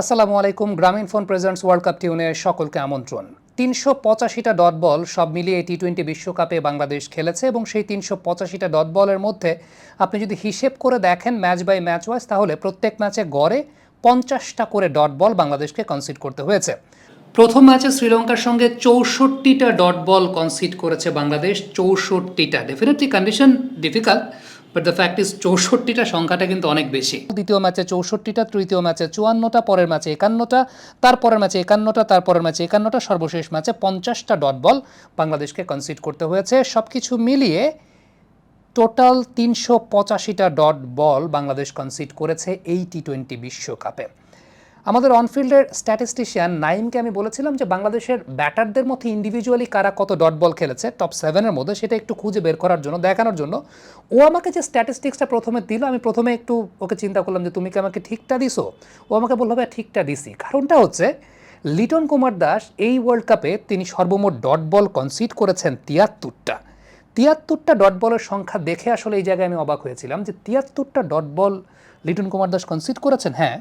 আসসালামু আলাইকুম, Grameen phone presents world cup টিউনে সকলকে আমন্ত্রণ। তিনশো পঁচাশিটা ডট বল সব মিলিয়ে টি টোয়েন্টি বিশ্বকাপে বাংলাদেশ খেলেছে এবং সেই তিনশো পঁচাশিটা ডট বলের মধ্যে আপনি যদি হিসেব করে দেখেন ম্যাচ বাই ম্যাচ ওয়াইজ, তাহলে প্রত্যেক ম্যাচে গড়ে পঞ্চাশটা করে ডট বল বাংলাদেশকে কনসিড করতে হয়েছে। প্রথম ম্যাচে শ্রীলঙ্কার সঙ্গে চৌষট্টিটা ডট বল কনসিড করেছে বাংলাদেশ, চৌষট্টিটা। Definitely condition difficult but the fact is চৌষট্টিটা সংখ্যাটা কিন্তু অনেক বেশি। দ্বিতীয় ম্যাচে চৌষট্টিটা, তৃতীয় ম্যাচে চুয়ান্নটা, পরের ম্যাচে একান্নটা তারপরের ম্যাচে একান্নটা তারপরের ম্যাচে একান্নটা, সর্বশেষ ম্যাচে পঞ্চাশটা ডট বল বাংলাদেশকে কনসিড করতে হয়েছে। সব কিছু মিলিয়ে টোটাল তিনশো পঁচাশিটা ডট বল বাংলাদেশ কনসিড করেছে এই টি টোয়েন্টি বিশ্বকাপে। আমাদের অনফিল্ডের স্ট্যাটিস্টিশিয়ান নাইমকে আমি বলেছিলাম যে বাংলাদেশের ব্যাটারদের মধ্যে ইন্ডিভিজুয়ালি কারা কত ডট বল খেলেছে টপ সেভেনের মধ্যে, সেটা একটু খুঁজে বের করার জন্য, দেখানোর জন্য। ও আমাকে যে স্ট্যাটিস্টিক্সটা প্রথমে দিল, আমি প্রথমে একটু ওকে চিন্তা করলাম যে তুমি কি আমাকে ঠিকটা দিছো? ও আমাকে বলল ভাই ঠিকটা দিছি। কারণটা হচ্ছে, লিটন কুমার দাস এই ওয়ার্ল্ড কাপে তিনি সর্বমোট ডট বল কনসিড করেছেন তিয়াত্তরটা। তিয়াত্তরটা ডট বলের সংখ্যা দেখে আসলে এই জায়গায় আমি অবাক হয়েছিলাম যে তিয়াত্তরটা dot ball Liton Kumar Das concede করেছেন? হ্যাঁ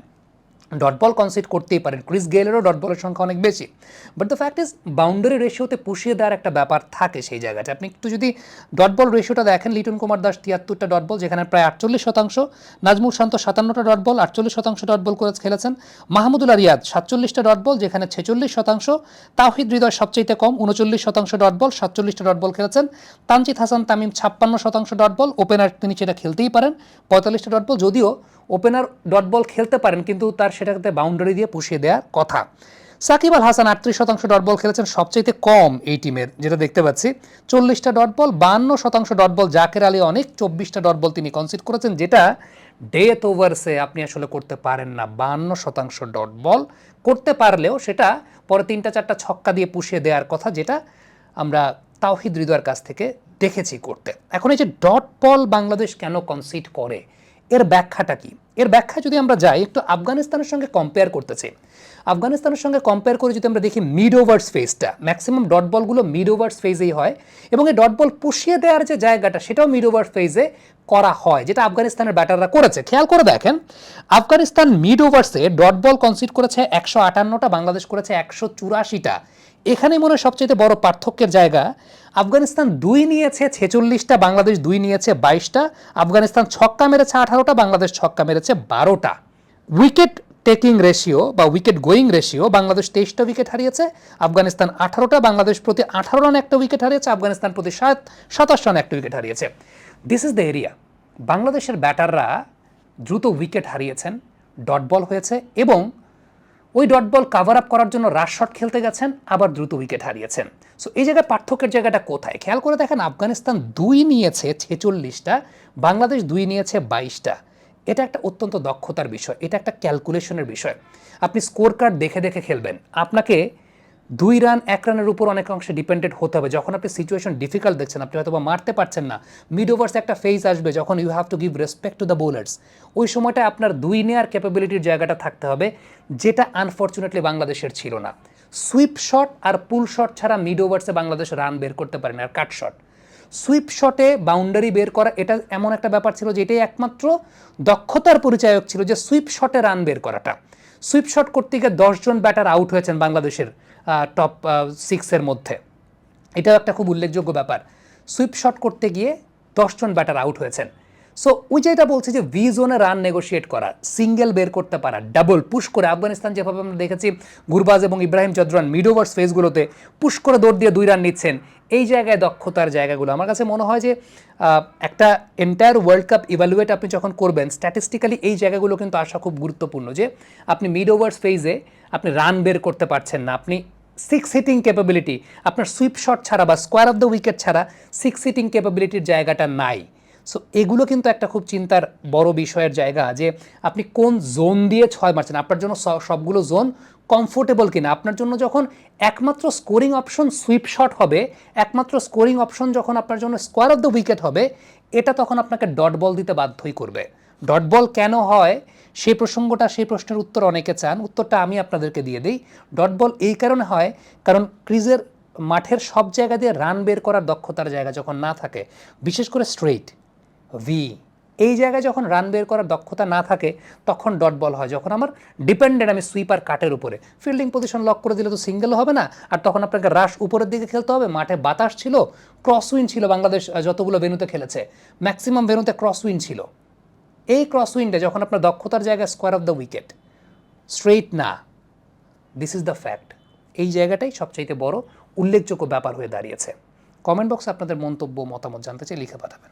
ডট বল কনসিড করতেই পারেন। ক্রিস গেলেরও ডট বলের সংখ্যা অনেক বেশি। But the fact is boundary রেশিওতে পুষিয়ে দেওয়ার একটা ব্যাপার থাকে সেই জায়গাটা। আপনি একটু যদি ডট বল রেশিওটা দেখেন, লিটন কুমার দাস তিয়াত্তরটা ডট বল যেখানে প্রায় আটচল্লিশ শতাংশ, নাজমুল শান্ত সাতান্নটা ডট বল আটচল্লিশ শতাংশ ডট বল করে খেলেছেন। মাহমুদুল্লাহ রিয়াদ সাতচল্লিশটা ডট বল যেখানে ছেচল্লিশ শতাংশ। তাওহিদ হৃদয় সবচেয়ে কম, উনচল্লিশ শতাংশ ডট বল সাতচল্লিশটা ডট বল খেলেছেন। তানজিদ হাসান তামিম ছাপ্পান্ন শতাংশ ডট বল ওপেনার তিনি সেটা খেলতেই পারেন। পঁয়তাল্লিশটা ডট বল যদিও ওপেনার ডট বল খেলতে পারেন, কিন্তু তার সেটাতে বাউন্ডারি দিয়ে পুষিয়ে দেওয়ার কথা। সাকিব আল হাসান আটত্রিশ শতাংশ ডট বল খেলেছেন, সবচাইতে কম এই টিমের, যেটা দেখতে পাচ্ছি। চল্লিশটা ডট বল, বান্ন শতাংশ ডট বল, জাকের আলী অনেক, চব্বিশটা ডট বল তিনি কনসিড করেছেন, যেটা ডেথ ওভার্সে আপনি আসলে করতে পারেন না। বান্ন শতাংশ ডট বল করতে পারলেও সেটা পরে তিনটা, চারটা ছক্কা দিয়ে পুষিয়ে দেওয়ার কথা, যেটা আমরা তাওহিদ হৃদয়ের কাছ থেকে দেখেছি করতে। এখন এই যে ডট বল বাংলাদেশ কেন কনসিড করে? এর ব্যাখ্যাটা কি? এর ব্যাখ্যা যদি আমরা যাই, একটু আফগানিস্তানের সঙ্গে কম্পেয়ার করতেছি। আফগানিস্তানের সঙ্গে কম্পেয়ার করে যদি আমরা দেখি মিড ওভার্স ফেজটা ম্যাক্সিমাম ডট বলগুলো মিড ওভার্স ফেজেই হয় এবং এই ডট বল পুষিয়ে দেওয়ার যে জায়গাটা, সেটাও মিড ওভার ফেজে করা হয়, যেটা আফগানিস্তানের ব্যাটাররা করেছে। খেয়াল করে দেখেন, আফগানিস্তান মিড ওভার্সে ডট বল কনসিড করেছে একশো আটান্নটা, বাংলাদেশ করেছে একশো চুরাশিটা। এখানে মনে সবচেয়ে বড় পার্থক্যের জায়গা, আফগানিস্তান দুই নিয়েছে ছেচল্লিশটা, বাংলাদেশ দুই নিয়েছে বাইশটা, আফগানিস্তান ছক্কা মেরেছে আঠারোটা, বাংলাদেশ ছক্কা মেরেছে বারোটা। উইকেট টেকিং রেশিও বা উইকেট গোয়িং রেশিও, বাংলাদেশ তেইশটা উইকেট হারিয়েছে, আফগানিস্তান আঠারোটা, বাংলাদেশ প্রতি আঠারো রান একটা উইকেট হারিয়েছে, আফগানিস্তান প্রতি সাত, সাতাশ রান একটা উইকেট হারিয়েছে। দিস ইজ দ্য এরিয়া বাংলাদেশের ব্যাটাররা দ্রুত উইকেট হারিয়েছেন ডট বল হয়েছে এবং ওই ডট বল কাভার আপ করার জন্য রাশ শট খেলতে গেছেন, আবার দ্রুত উইকেট হারিয়েছেন। সো এই জায়গায় পার্থক্যের জায়গাটা কোথায়? খেয়াল করে দেখেন, আফগানিস্তান দুই নিয়েছে ছেচল্লিশটা, বাংলাদেশ দুই নিয়েছে বাইশটা। এটা একটা অত্যন্ত দক্ষতার বিষয়, এটা একটা ক্যালকুলেশনের বিষয়। আপনি স্কোর কার্ড দেখে দেখে খেলবেন। আপনাকে দুই রান, এক রানের উপর অনেক অংশে ডিপেন্ডেন্ট হতে হবে। যখন আপনি সিচুয়েশন ডিফিকাল্ট দেখছেন, আপনি হয়তো বা মারতে পারছেন না। মিড ওভার্স একটা ফেজ আসবে যখন you have to give respect to the bowlers ওই সময়টা আপনার দুই নেয়ার ক্যাপাবিলিটির জায়গাটা থাকতে হবে, যেটা আনফর্চুনেটলি বাংলাদেশের ছিল না। সুইপ শট আর পুল শট ছাড়া মিড ওভার্সে বাংলাদেশ রান বের করতে পারে না আর কাট শট সুইপ শটে বাউন্ডারি বের করা, এটা এমন একটা ব্যাপার ছিল যেটাই একমাত্র দক্ষতার পরিচায়ক ছিল যে সুইপ শটে রান বের করাটা। সুইপ শট করতে গিয়ে দশজন ব্যাটার আউট হয়েছেন বাংলাদেশের টপ সিক্সের মধ্যে। এটাও একটা খুব উল্লেখযোগ্য ব্যাপার। সুইপ শট করতে গিয়ে দশজন ব্যাটার আউট হয়েছেন। সো ওই যেটা বলছে যে ভি জোনে রান নেগোশিয়েট করা সিঙ্গেল বের করতে পারা ডাবল পুশ করে আফগানিস্তান যেভাবে আমরা দেখেছি, গুরবাজ এবং ইব্রাহিম চদ্রান মিড ওভার স্পেসগুলোতে পুশ করে দৌড় দিয়ে দুই রান নিচ্ছেন। এই জায়গায় দক্ষতার জায়গাগুলো, আমার কাছে মনে হয় যে একটা এন্টায়ার ওয়ার্ল্ড কাপ ইভ্যালুয়েট আপনি যখন করবেন স্ট্যাটিস্টিক্যালি এই জায়গাগুলো কিন্তু আসা খুব গুরুত্বপূর্ণ যে, আপনি মিড ওভার ফেজে আপনি রান বের করতে পারছেন না। আপনি সিক্স হিটিং ক্যাপাবিলিটি আপনার সুইপ শট ছাড়া বা স্কোয়ার অফ দ্য উইকেট ছাড়া সিক্স হিটিং ক্যাপাবিলিটির জায়গাটা নাই। সো এগুলো কিন্তু একটা খুব চিন্তার বড় বিষয়ের জায়গা যে আপনি কোন জোন দিয়ে ছয় মারছেন? আপনার জন্য সবগুলো জোন কমফোর্টেবল কিনা? আপনার জন্য যখন একমাত্র স্কোরিং অপশন সুইপ শট হবে, একমাত্র স্কোরিং অপশন যখন আপনার জন্য স্কোয়ার অফ দ্য উইকেট হবে, এটা তখন আপনাকে ডট বল দিতে বাধ্যই করবে। ডট বল কেন হয়? সেই প্রসঙ্গটা সেই প্রশ্নের উত্তর অনেকে চান। উত্তরটা আমি আপনাদেরকে দিয়ে দিই। ডট বল এই কারণে হয় কারণ ক্রিজের মাঠের সব জায়গা দিয়ে রান বের করার দক্ষতার জায়গা যখন না থাকে, বিশেষ করে স্ট্রেইট ভি এই জায়গায় যখন রান বের করার দক্ষতা না থাকে, তখন ডট বল হয়। যখন আমার ডিপেন্ডেন্ট আমি সুইপার কাটের উপরে। ফিল্ডিং পজিশন লক করে দিলে তো সিঙ্গেল হবে না। আর তখন আপনাকে রাশ উপরের দিকে খেলতে হবে। মাঠে বাতাস ছিল ক্রস উইন ছিল বাংলাদেশ যতগুলো ভেনুতে খেলেছে। ম্যাক্সিমাম ভেনুতে ক্রস উইন ছিল। এই ক্রস উইনটা যখন আপনার দক্ষতার জায়গায় square off the wicket straight না দিস ইজ দ্য ফ্যাক্ট এই জায়গাটাই সবচাইতে বড় উল্লেখযোগ্য ব্যাপার হয়ে দাঁড়িয়েছে। কমেন্ট বক্সে আপনাদের মন্তব্য, মতামত জানতে চাই, লিখে পাঠাবেন।